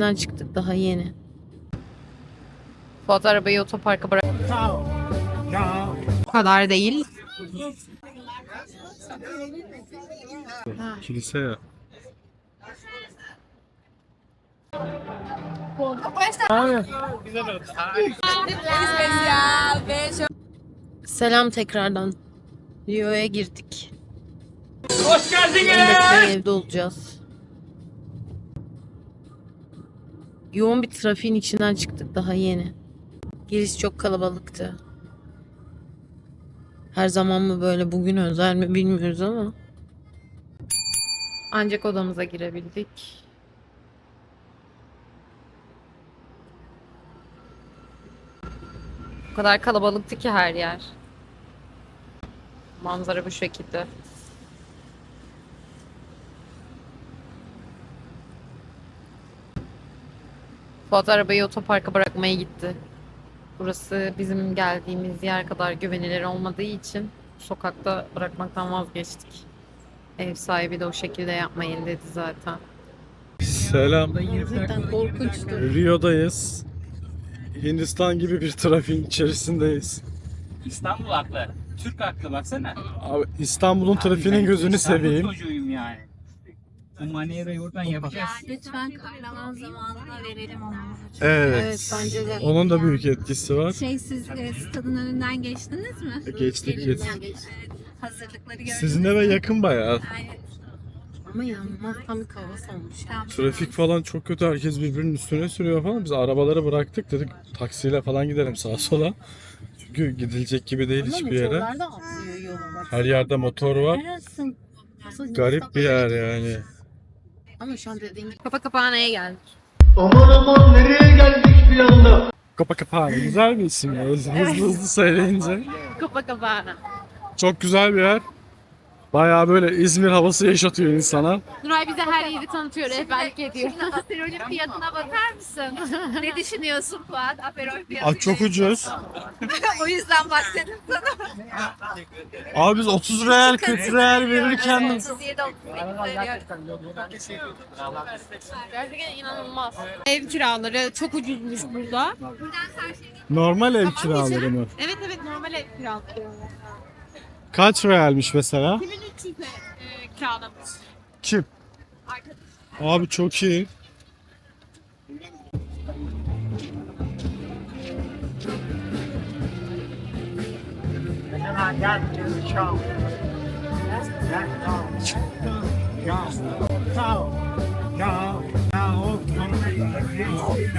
içinden çıktık daha yeni. Fuat arabayı otoparka bırak. Bu kadar değil. Kilise ya. Selam tekrardan. Rio'ya girdik. Hoş geldiniz. evde olacağız. Yoğun bir trafiğin içinden çıktık daha yeni. Giriş çok kalabalıktı. Her zaman mı böyle bugün özel mi bilmiyoruz ama. Ancak odamıza girebildik. O kadar kalabalıktı ki her yer. Manzara bu şekilde. Fuat arabayı otoparka bırakmaya gitti. Burası bizim geldiğimiz yer kadar güvenilir olmadığı için sokakta bırakmaktan vazgeçtik. Ev sahibi de o şekilde yapmayın dedi zaten. Selam. Gerçekten korkunçtu. Rio'dayız. Hindistan gibi bir trafiğin içerisindeyiz. İstanbul haklı. Türk haklı baksana. Abi İstanbul'un trafiğinin gözünü İstanbul seveyim. çocuğuyum yani. Bu manevrayı oradan yapacağız. Lütfen kahraman zamanına verelim onu. Evet. Evet bence de. Onun da büyük etkisi var. Şey siz e, stadın önünden geçtiniz mi? Geçtik geçtik. Evet, hazırlıkları gördünüz Sizin eve yakın bayağı. Aynen. Ama yanmaz tam bir kavas olmuş. Tamam. Trafik falan çok kötü. Herkes birbirinin üstüne sürüyor falan. Biz arabaları bıraktık dedik taksiyle falan gidelim sağa sola. Çünkü gidilecek gibi değil Ama hiçbir yere. Her yerde motor var. Garip bir yer yani. Ama şu an dediğin gibi Kapa kapağına geldik. Aman aman nereye geldik bir anda? Kapa kapa. Güzel bir isim ya. Hızlı hızlı söyleyince. Kapa kapağına. Çok güzel bir yer. Bayağı böyle İzmir havası yaşatıyor insana. Nuray bize her yeri tanıtıyor, rehberlik ediyor. Şimdi Aperol'ün fiyatına bakar mısın? ne düşünüyorsun Fuat? Aperol fiyatı. Aa, çok ucuz. o yüzden bahsettim sana. Abi biz 30 real 40 real verirken 37 Gerçekten inanılmaz. Ev kiraları çok ucuzmuş burada. normal ev kiraları mı? Evet evet normal ev kiraları. Kaç realmiş mesela? 2300 e, kiralamış. Kim? Abi çok iyi.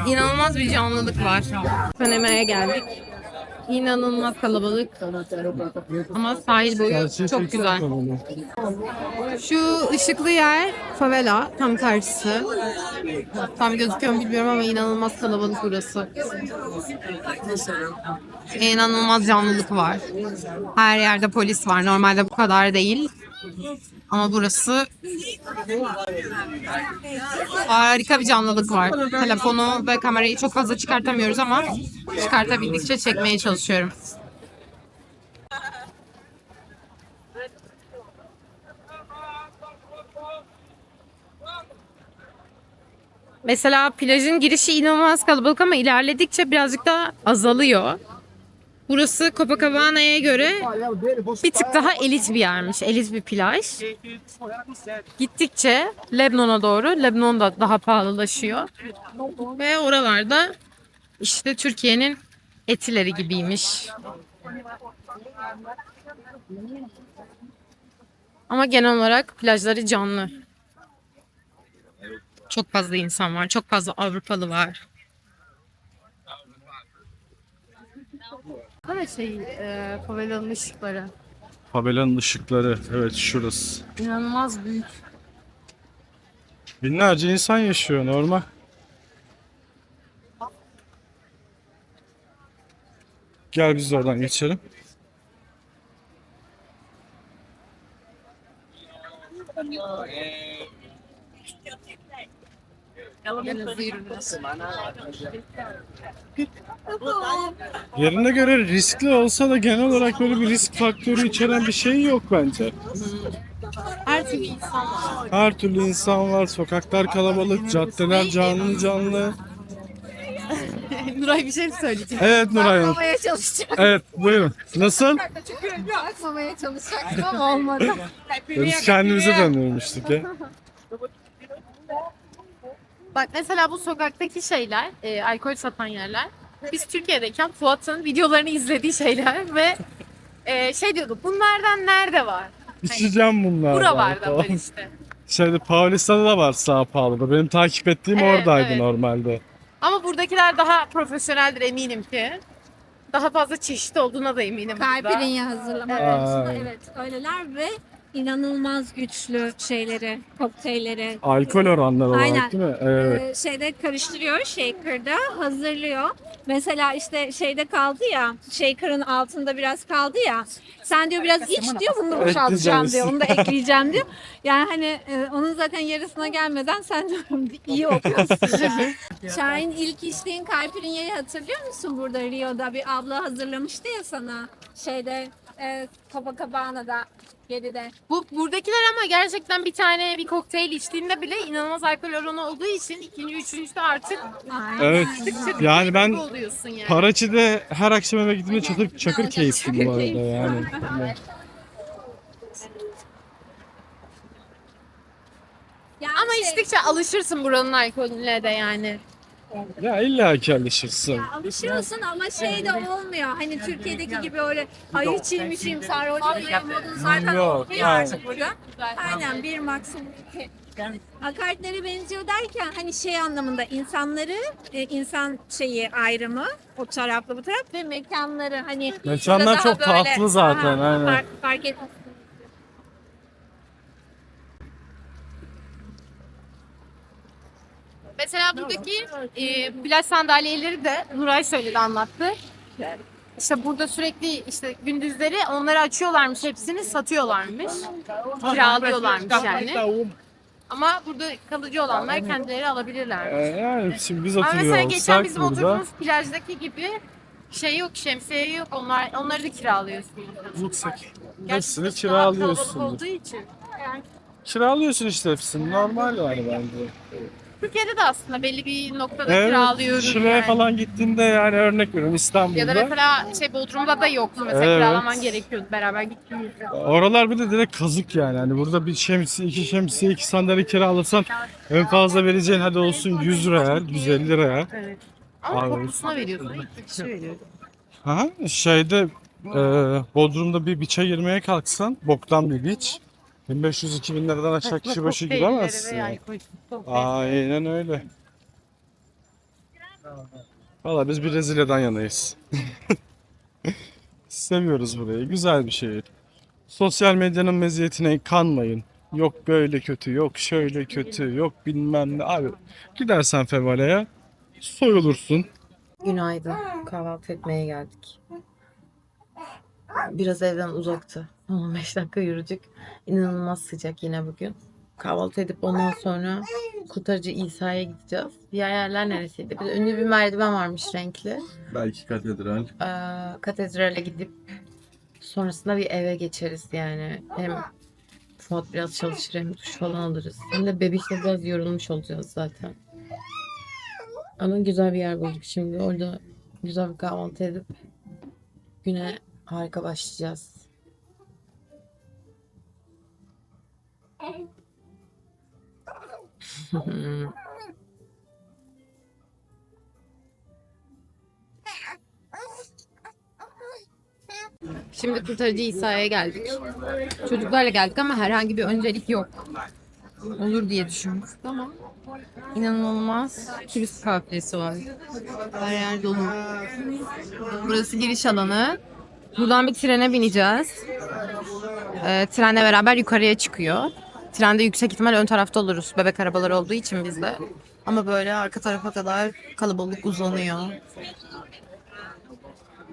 İnanılmaz bir canlılık var. Panema'ya geldik. İnanılmaz kalabalık. Ama sahil boyu çok güzel. Şu ışıklı yer favela tam karşısı. Tam gözüküyor mu bilmiyorum ama inanılmaz kalabalık burası. İnanılmaz canlılık var. Her yerde polis var. Normalde bu kadar değil. Ama burası harika bir canlılık var. Telefonu ve kamerayı çok fazla çıkartamıyoruz ama çıkartabildikçe çekmeye çalışıyorum. Mesela plajın girişi inanılmaz kalabalık ama ilerledikçe birazcık daha azalıyor. Burası Copacabana'ya göre bir tık daha elit bir yermiş. Elit bir plaj. Gittikçe Lebanon'a doğru, Lebanon da daha pahalılaşıyor. Ve oralarda işte Türkiye'nin etileri gibiymiş. Ama genel olarak plajları canlı. Çok fazla insan var. Çok fazla Avrupalı var. Böyle şey, e, favelanın ışıkları. Favelanın ışıkları. Evet şurası. İnanılmaz büyük. Binlerce insan yaşıyor normal. Gel biz de oradan geçelim. Yerine göre riskli olsa da genel olarak böyle bir risk faktörü içeren bir şey yok bence. Her türlü insan var. Her türlü insan var. Sokaklar kalabalık, caddeler canlı canlı. Nuray bir şey söyleyecek? Evet Nuray Hanım. Bakmamaya çalışacağım. Evet buyurun. Nasıl? Bakmamaya çalışacaktım ama olmadı. Biz kendimize döndürmüştük ya. Bak mesela bu sokaktaki şeyler, e, alkol satan yerler. Biz Türkiye'deyken Fuat'ın videolarını izlediği şeyler ve e, şey diyorduk bunlardan nerede var? İçeceğim bunlar. Bura var da var işte. Şeyde Paulista'da da var Sao Paulo'da. Benim takip ettiğim Evet, oradaydı evet. normalde. Ama buradakiler daha profesyoneldir eminim ki. Daha fazla çeşit olduğuna da eminim burada. Kalpirinye hazırlama Evet. konusunda Ay. evet öyleler ve inanılmaz güçlü şeyleri, kokteylleri. Alkol oranları olarak Aynen. değil mi? Evet. Ee, şeyde karıştırıyor, shaker'da hazırlıyor. Mesela işte şeyde kaldı ya, shaker'ın altında biraz kaldı ya. Sen diyor biraz iç diyor, bunu da boşaltacağım diyor, onu da ekleyeceğim diyor. Yani hani e, onun zaten yarısına gelmeden sen iyi okuyorsun. yani. Şahin ilk içtiğin kalpirinyeyi hatırlıyor musun burada Rio'da bir abla hazırlamıştı ya sana şeyde e, Copacabana'da geride. Bu buradakiler ama gerçekten bir tane bir kokteyl içtiğinde bile inanılmaz alkol oranı olduğu için ikinci, üçüncüde artık. Evet. Yani ben oluyorsun yani. Paraçı'da her akşam eve gittiğimde çakır, çakır keyiftim bu arada yani. Yani Ama şey- içtikçe alışırsın buranın alkolüne de yani. Ya illa ki alışırsın. Ya alışıyorsun ama şey de olmuyor. Hani Türkiye'deki gibi öyle ay içeyim sarhoş olayım modun zaten Yok, olmuyor aynen. artık burada. Aynen bir maksimum iki. Akartlere benziyor derken hani şey anlamında insanları e, insan şeyi ayrımı o taraflı bu taraf ve mekanları hani Mekanlar burada çok daha tatlı zaten, aynen. Fark, fark et. Mesela buradaki e, plaj sandalyeleri de Nuray söyledi anlattı. İşte burada sürekli işte gündüzleri onları açıyorlarmış hepsini satıyorlarmış. Kiralıyorlarmış yani. Ama burada kalıcı olanlar kendileri alabilirler. Ee, yani şimdi biz Ama mesela geçen olsak bizim burada oturduğumuz plajdaki gibi şey yok, şemsiye yok. Onlar onları da kiralıyorsun. yüksek. Gerçi Hepsini burası daha kalabalık kiralıyorsun. olduğu için. Kiralıyorsun işte hepsini. Normal yani bence. Türkiye'de de aslında belli bir noktada Evet. kiralıyoruz. Şuraya yani. falan gittiğinde yani örnek veriyorum İstanbul'da. Ya da mesela şey Bodrum'da da yoktu mesela Evet. kiralaman gerekiyordu beraber gittiğimizde. Oralar bir de direkt kazık yani. Hani burada bir şemsiye, iki şemsiye, iki sandalye kiralasan en fazla vereceğin hadi olsun 100 real, 150 real. Ama Abi. kokusuna veriyorsun. Kişi veriyor. Ha, şeyde e, Bodrum'da bir biçe girmeye kalksan boktan bir biç. 1500-2000 liradan aşağı kişi başı giremezsin. ya. Aynen öyle. Valla biz Brezilya'dan yanayız. Seviyoruz burayı. Güzel bir şehir. Sosyal medyanın meziyetine kanmayın. Yok böyle kötü, yok şöyle kötü, yok bilmem ne. Abi gidersen Fevala'ya soyulursun. Günaydın. Kahvaltı etmeye geldik. Biraz evden uzaktı. 15 dakika yürüdük. İnanılmaz sıcak yine bugün. Kahvaltı edip ondan sonra Kurtarıcı İsa'ya gideceğiz. Diğer yerler neresiydi? Bir de ünlü bir merdiven varmış renkli. Belki katedral. Ee, katedrale gidip sonrasında bir eve geçeriz yani. Hem Fuat biraz çalışır hem duş falan alırız. Hem de bebekle biraz yorulmuş olacağız zaten. Ama güzel bir yer bulduk şimdi. Orada güzel bir kahvaltı edip güne harika başlayacağız. Şimdi kurtarıcı İsa'ya geldik. Çocuklarla geldik ama herhangi bir öncelik yok. Olur diye düşünmüştük ama inanılmaz turist kafilesi var. Her yer dolu. Burası giriş alanı. Buradan bir trene bineceğiz. Ee, trenle beraber yukarıya çıkıyor. Trende yüksek ihtimal ön tarafta oluruz. Bebek arabaları olduğu için bizde. Ama böyle arka tarafa kadar kalabalık uzanıyor.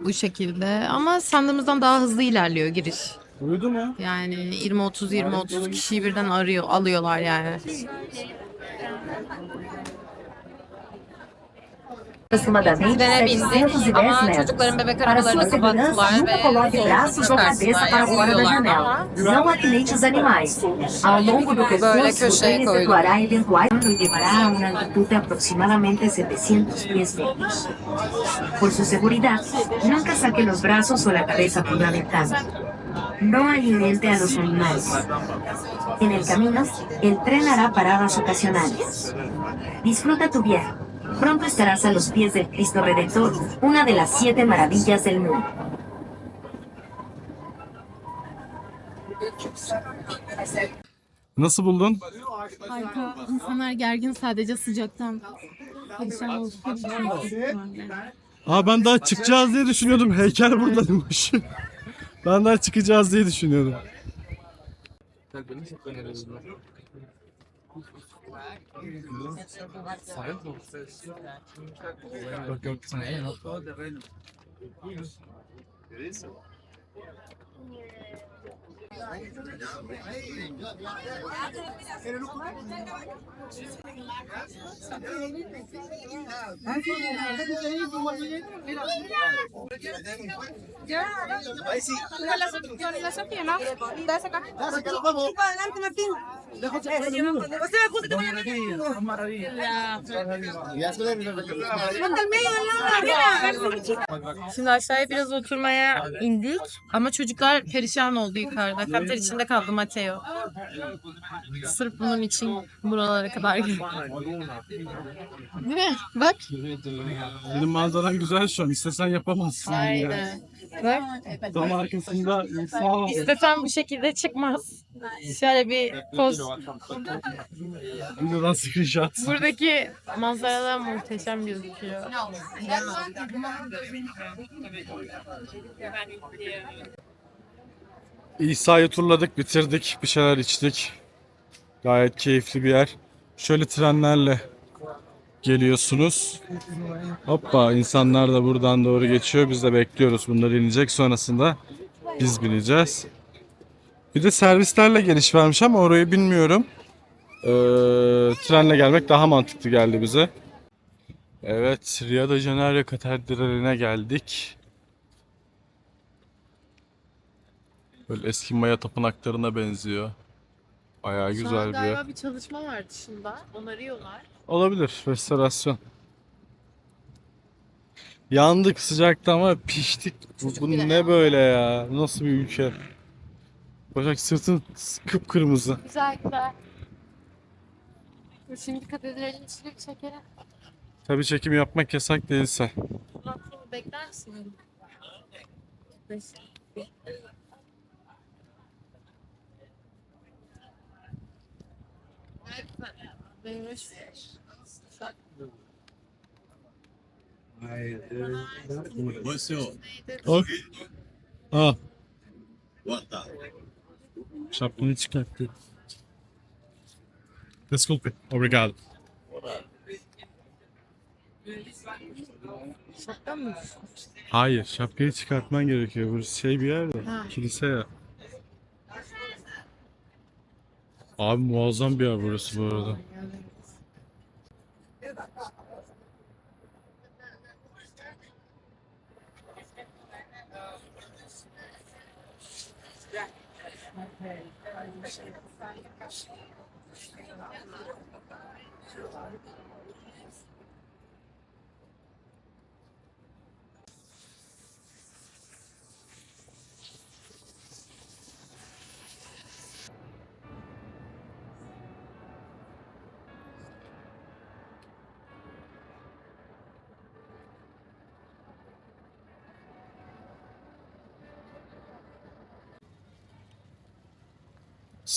Bu şekilde. Ama sandığımızdan daha hızlı ilerliyor giriş. Uyudu mu? Yani 20-30 20-30 kişiyi birden arıyor alıyorlar yani. Coloque zorunlu braços ou cabeça çıkarttılar. para Yani fora da uyuyorlardı janela. ama Não acidente os animais. Ao longo do percurso, você koydum. efetuará eventuais e llevará a una altitud de aproximadamente 700 pies medios. Por su seguridad, nunca saque los brazos o la cabeza por la ventana. No alimente a los animales. En el camino, el tren hará paradas ocasionales. Disfruta tu viaje. Pronto estarás a los pies del Cristo Redentor, una de las siete maravillas del mundo. Nasıl buldun? Harika. İnsanlar gergin sadece sıcaktan. Perişan olsun. Aa ben daha çıkacağız diye düşünüyordum. Heykel buradaymış. ben daha çıkacağız diye düşünüyordum. Sérieux Şimdi aşağıya biraz oturmaya indik. Ama çocuklar perişan oldu yukarıda. Kapter içinde kaldı Mateo. Sırf bunun için buralara kadar geldi. Değil mi? Bak. Benim manzaran güzel şu an. İstesen yapamazsın. ya. Aynen. Bak. Tam arkasında insan. İstesem bu şekilde çıkmaz. Şöyle bir poz. Videodan screenshot. Buradaki manzaralar muhteşem gözüküyor. İsa'yı turladık, bitirdik. Bir şeyler içtik. Gayet keyifli bir yer. Şöyle trenlerle geliyorsunuz. Hoppa insanlar da buradan doğru geçiyor. Biz de bekliyoruz. Bunlar inecek. Sonrasında biz bineceğiz. Bir de servislerle geliş vermiş ama orayı bilmiyorum. Ee, trenle gelmek daha mantıklı geldi bize. Evet, Rio de Janeiro Katedrali'ne geldik. Böyle eski Maya tapınaklarına benziyor. Bayağı güzel bir yer. bir çalışma var dışında. Onarıyorlar. Olabilir, restorasyon. Yandık sıcakta ama piştik. Bu, bu ne böyle ya? Nasıl bir ülke? Başak sırtın kıpkırmızı. Güzel güzel. Şimdi katedralin içine bir çekelim. Tabii çekim yapmak yasak değilse. Sonra bekler misin? Ok. Ah. Şapkanı çıkarttı. Desculpe. Obrigado. Şapkan mı? Hayır, şapkayı çıkartman gerekiyor. Burası şey bir yer de. Ha. Kilise ya. Abi muazzam bir yer burası bu arada.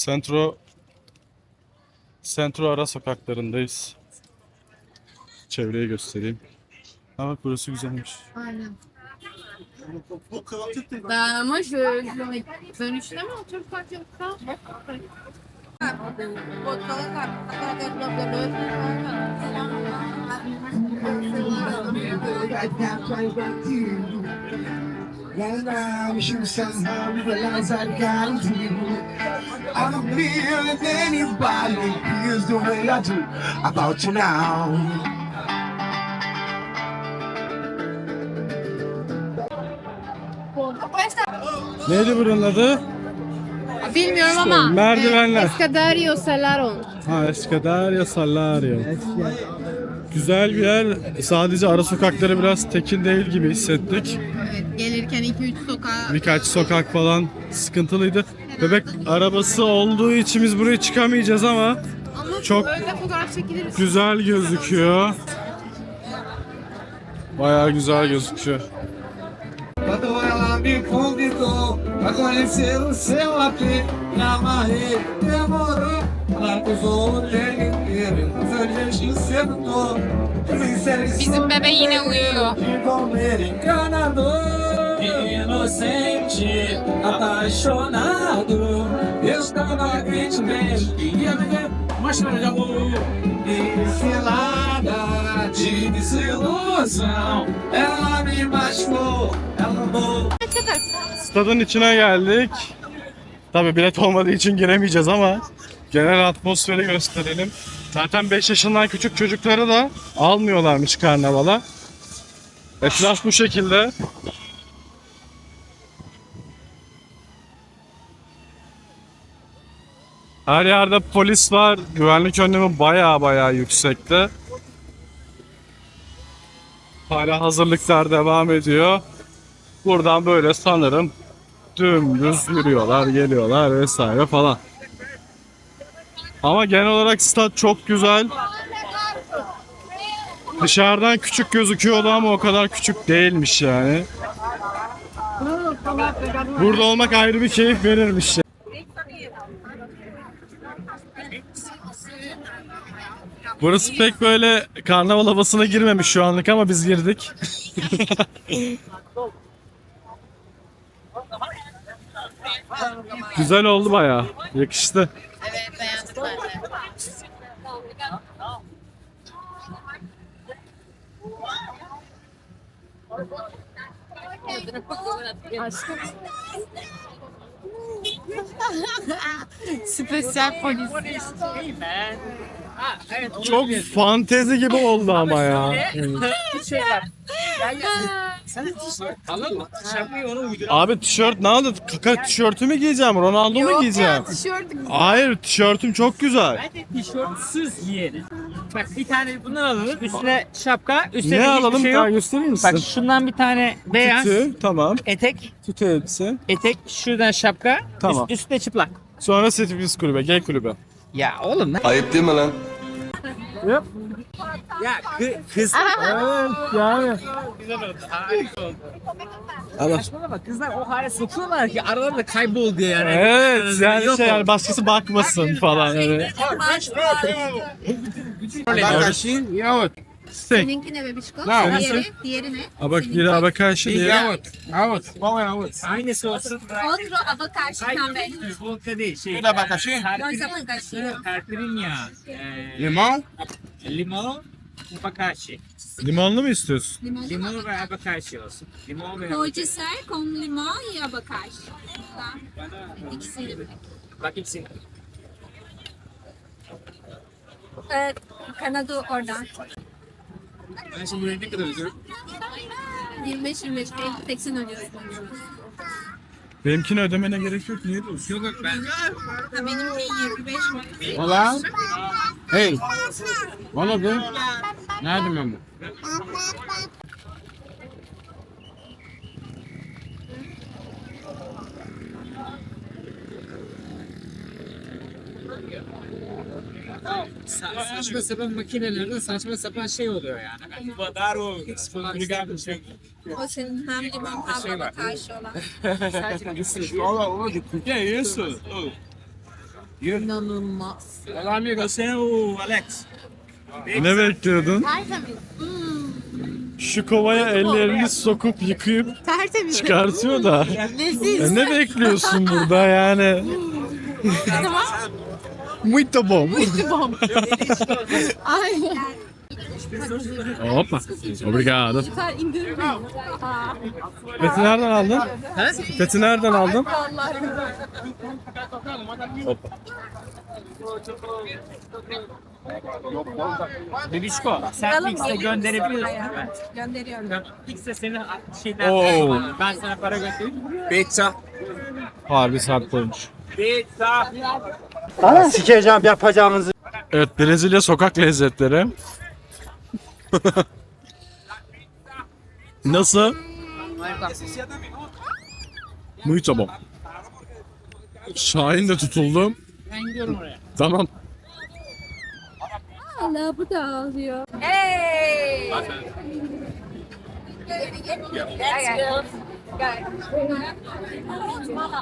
Centro Centro ara sokaklarındayız. Çevreyi göstereyim. Ha bak burası güzelmiş. Aynen. Ama şöyle dönüşte mi otursak yoksa? Gelmemişim sana bir lazer geldim I'm feeling anybody feels the way I do about you now Neydi buranın adı? Bilmiyorum işte, ama. Merdivenler. Eh, Escadario Salaron. Ha Escadario Salario. Escadario. Güzel bir yer. Sadece ara sokakları biraz tekin değil gibi hissettik. Evet, gelirken 2-3 sokağa Birkaç sokak falan sıkıntılıydı. Bebek arabası olduğu için biz buraya çıkamayacağız ama ama Çok- öyle fotoğraf çekiliriz. güzel gözüküyor. Bayağı güzel gözüküyor. Quando ela me convidou pra conhecer o seu AP, me amarrei, demorou. O. Bizim bebe yine uyuyor. Inocente, apaixonado. Eu estava uma história de amor. Desfilada de desilusão. Ela me machucou, ela amou. Stadın içine geldik. Tabi bilet olmadığı için giremeyeceğiz ama genel atmosferi gösterelim. Zaten 5 yaşından küçük çocukları da almıyorlarmış karnavala. Etraf bu şekilde. Her yerde polis var. Güvenlik önlemi baya baya yüksekte. Hala hazırlıklar devam ediyor. Buradan böyle sanırım dümdüz yürüyorlar, geliyorlar vesaire falan. Ama genel olarak stat çok güzel. Dışarıdan küçük gözüküyordu ama o kadar küçük değilmiş yani. Burada olmak ayrı bir keyif verirmiş. Burası pek böyle karnaval havasına girmemiş şu anlık ama biz girdik. Güzel oldu bayağı. Yakıştı. Aí vem, vem a Não, não. Acho que... Se pensar por isso. Polis. Çok fantezi gibi oldu ama ya. Anladın mı? Şapkayı onu uydur. Abi tişört ne oldu? Kaka tişörtü mü giyeceğim? Ronaldo mu giyeceğim? Tişörtü Hayır tişörtüm çok güzel. Bence tişörtsüz giyelim. Bak bir tane bundan alalım. Üstüne şapka, üstüne Ne hiçbir alalım? şey Daha yok. gösterir misin? Bak şundan bir tane beyaz Tütü, tamam. etek, Tütü elbise. etek, şuradan şapka, Tamam. üst, üstüne çıplak. Sonra Setifiz kulübe, gay kulübe. Ya oğlum ne? Ayıp değil mi lan? Ya kı- kız. Evet yani. Allah. Saçmalama kızlar o hale sokuyorlar ki aralarında kayboldu yani. Evet yani Yok şey yani başkası bakmasın falan. Evet. Steak. Seninki ne bebişko? Ne? Diğeri, diğeri ne? Abak biri abakashi diye. Aynısı olsun. Otro abacaxi também. Vodka değil şey. Dois abacaxi. Caipirinha. Limão? Limão, abacaxi. Limonlu mu istiyorsun? Limão. Limão ve abacaxi olsun. Limão ve Pode ser com limão e abacaxi. Tá? İkisiyle birlikte. Bak ikisini. Ee, kanadı oradan. Ben şimdi buraya ne kadar ödüyorum? 25-25 80 ödüyorsun. Benimkini ödemene gerek yok. Niye diyorsun? Yok yok ben. Ha, benimki 25 mi? Olá. Hey. Vamos ver. Nerede Memo? Sa- saçma sapan makinelerde saçma sapan şey oluyor yani. Badaro. Şey. O senin hem limon hem abacaxi olan. Olá, hoje. Que é isso? İnanılmaz. Olá, amigo. Você é o Alex. Ne bekliyordun? Tertemiz. Şu kovaya ellerini sokup yıkayıp Tertemiz. çıkartıyor da. Leziz. E ne bekliyorsun burada yani? Muito bom. Ay. Hoppa. Obrigado. Süper indirim. Peti nereden aldın? Peti nereden aldın? Bebişko sen X'e gönderebiliyorsun değil mi? Gönderiyorum. X'e seni şeyden Oo. ben sana para göndereyim. Pizza. Harbi sert olmuş. Pizza. Sikeceğim yapacağınızı. Evet Brezilya sokak lezzetleri. Nasıl? Muito bom. Şahin de tutuldu. Ben gidiyorum oraya. Tamam. Allah bu da ağlıyor. Hey!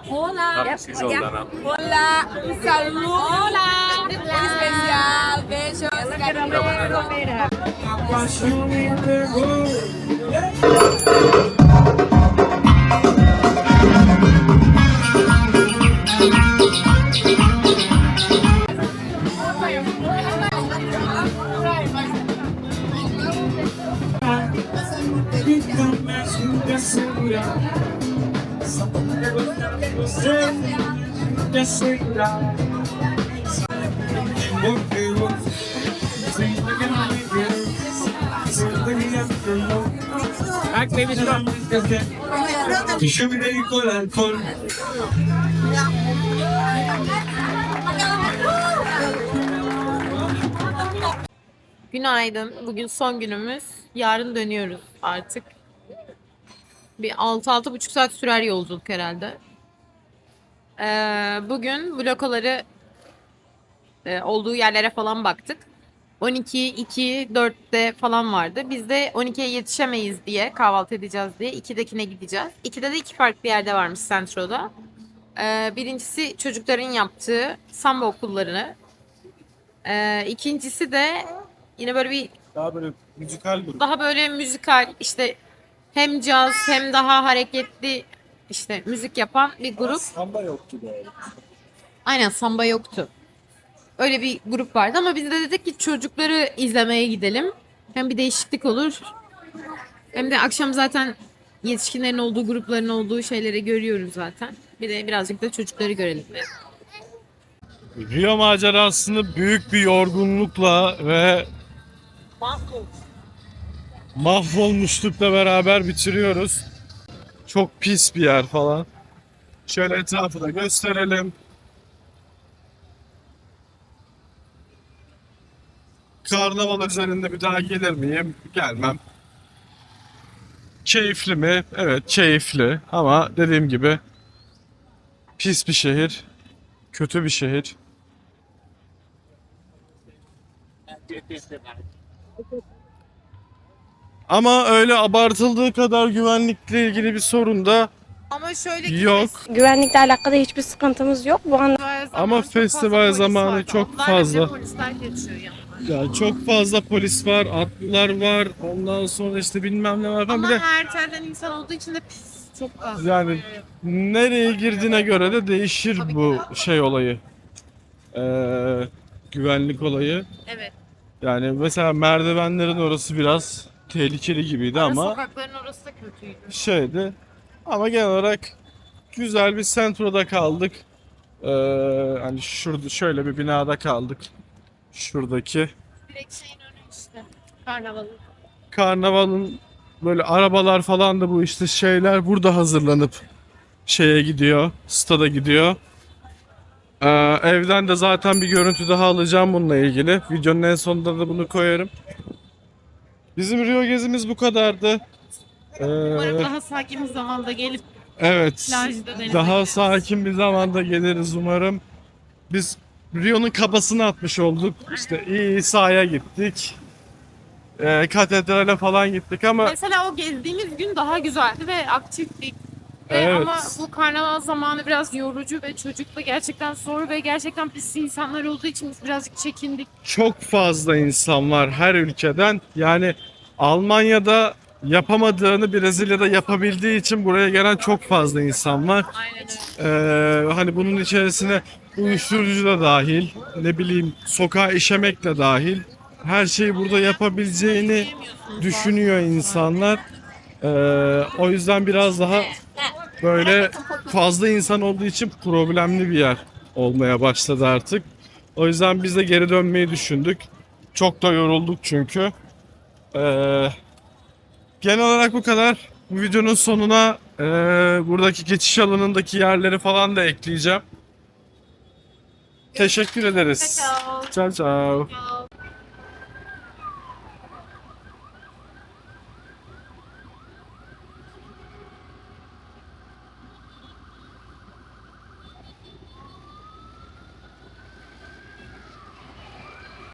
Hola. Yep. Hola. old Hola. Hola. Hola. Hola. Alkol alkol. Günaydın. Bugün son günümüz. Yarın dönüyoruz artık. Bir 6-6,5 saat sürer yolculuk herhalde. Ee, bugün blokaları e, olduğu yerlere falan baktık. 12, 2, 4'te falan vardı. Biz de 12'ye yetişemeyiz diye kahvaltı edeceğiz diye 2'dekine gideceğiz. 2'de de iki farklı yerde varmış Centro'da. Ee, birincisi çocukların yaptığı samba okullarını. Ee, ikincisi de yine böyle bir Daha böyle müzikal grup. daha böyle müzikal işte hem caz hem daha hareketli işte müzik yapan bir grup. Samba yoktu böyle. Aynen samba yoktu. Öyle bir grup vardı ama biz de dedik ki çocukları izlemeye gidelim. Hem bir değişiklik olur. Hem de akşam zaten yetişkinlerin olduğu grupların olduğu şeyleri görüyoruz zaten. Bir de birazcık da çocukları görelim. Rio macerasını büyük bir yorgunlukla ve mahvolmuşlukla beraber bitiriyoruz. Çok pis bir yer falan. Şöyle etrafı da gösterelim. Karnaval üzerinde bir daha gelir miyim? Gelmem. Keyifli mi? Evet keyifli ama dediğim gibi pis bir şehir. Kötü bir şehir. Ama öyle abartıldığı kadar güvenlikle ilgili bir sorun da Ama şöyle yok. Güvenlikle alakalı hiçbir sıkıntımız yok. Bu anda Ama festival zamanı çok fazla. polisler geçiyor yani. Ya çok fazla polis var, atlılar var. Ondan sonra işte bilmem ne var falan. Bir Ama de her telden insan olduğu için de pis. Çok fazla. yani nereye girdiğine göre de değişir Tabii ki bu şey olayı. Ee, güvenlik olayı. Evet. Yani mesela merdivenlerin orası biraz tehlikeli gibiydi Ara ama sokakların orası da kötüydü. şeydi. Ama genel olarak güzel bir sentroda kaldık. Ee, hani şurada şöyle bir binada kaldık. Şuradaki Direkt şeyin önü işte. Karnavalın. karnavalın böyle arabalar falan da bu işte şeyler burada hazırlanıp şeye gidiyor, stada gidiyor. Ee, evden de zaten bir görüntü daha alacağım bununla ilgili. Videonun en sonunda da bunu koyarım. Bizim Rio gezimiz bu kadardı. Ee, Umarım daha sakin bir zamanda gelip evet. plajda denize Daha gireriz. sakin bir zamanda geliriz umarım. Biz Rio'nun kabasını atmış olduk. İşte İsa'ya gittik. Ee, katedrale falan gittik ama Mesela o gezdiğimiz gün daha güzeldi ve aktiftik. Ve Evet. ama bu karnaval zamanı biraz yorucu ve çocukla gerçekten zor ve gerçekten pis insanlar olduğu için biz birazcık çekindik. çok fazla insan var her ülkeden. Yani Almanya'da yapamadığını Brezilya'da yapabildiği için buraya gelen çok fazla insan var. Aynen öyle. Ee, hani bunun içerisine uyuşturucu da dahil, ne bileyim sokağa işemek de dahil. Her şeyi burada yapabileceğini düşünüyor insanlar. Ee, o yüzden biraz daha böyle fazla insan olduğu için problemli bir yer olmaya başladı artık. O yüzden biz de geri dönmeyi düşündük. Çok da yorulduk çünkü. Ee, genel olarak bu kadar. Bu videonun sonuna ee, buradaki geçiş alanındaki yerleri falan da ekleyeceğim. Teşekkür ederiz. Ciao ciao.